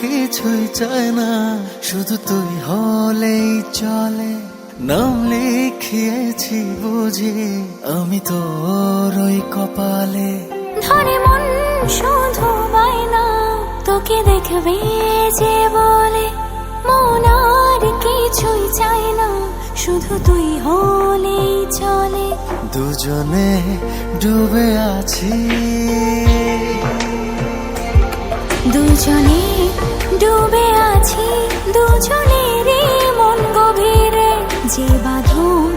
কিছুই চায় না শুধু তুই হলেই চলে। নাম লিখিয়েছি বুঝি আমি তোর ওই কপালে। ধরে মন শুধু না তোকে দেখবে যে বলে। মন আর কিছুই চায় না শুধু তুই হলেই চলে। দুজনে ডুবে আছি। দুজনে ডুবে আছি দুজনেরই মন গভীরে। যে বাঁধন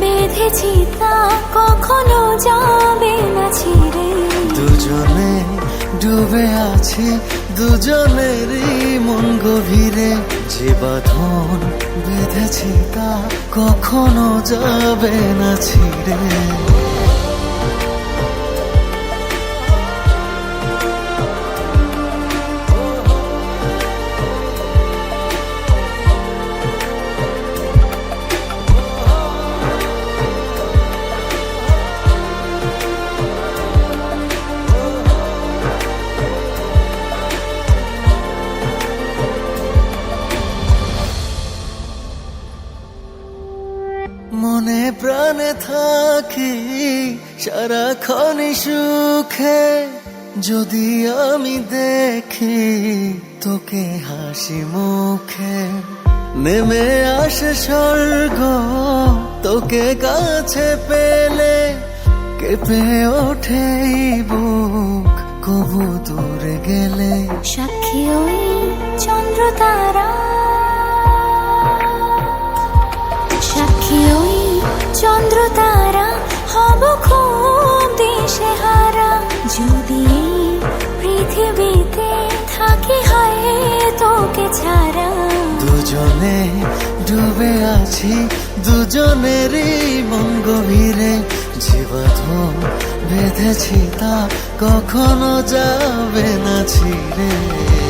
বেঁধেছি তা কখনো যাবে না ছিড়ে। দুজনে ডুবে আছি দুজনেরই মন গভীরে। যে বাঁধন বেঁধেছি তা কখনো যাবে না ছিঁড়ে। মনে প্রাণে থাকি সারাক্ষণ সুখে। যদি আমি দেখি তোকে হাসি মুখে, নেমে আসে স্বর্গ, তোকে কাছে পেলে কেঁপে ওঠে বুক, কবু দূরে গেলে। সাক্ষী ওই চন্দ্র তারা চন্দ্র তারা হব খুব দেশে হারা। যদি পৃথিবীতে থাকি হয় তোকে ছাড়া। দুজনে ডুবে আছি, দুজনেরই মন গভীরে। জীবাধন বেঁধেছি তা কখনো যাবে না ছিঁড়ে।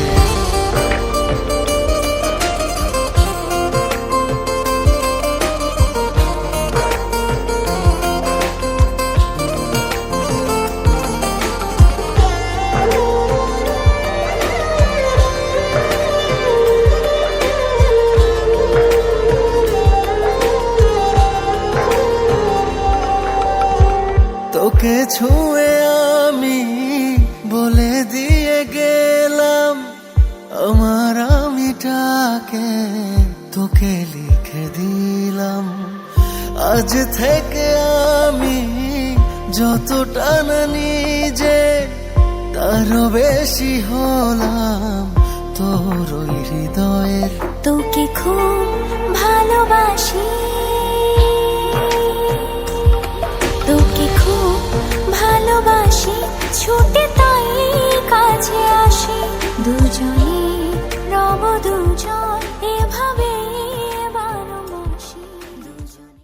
তোকে ছুঁয়ে আমি বলে দিয়ে গেলাম, আমার আমিটাকে তোকে লিখে দিলাম। আজ থেকে আমি যতটা না নিজে, তারও বেশি হলাম তোর হৃদয়ের তোকে খুব 独脚。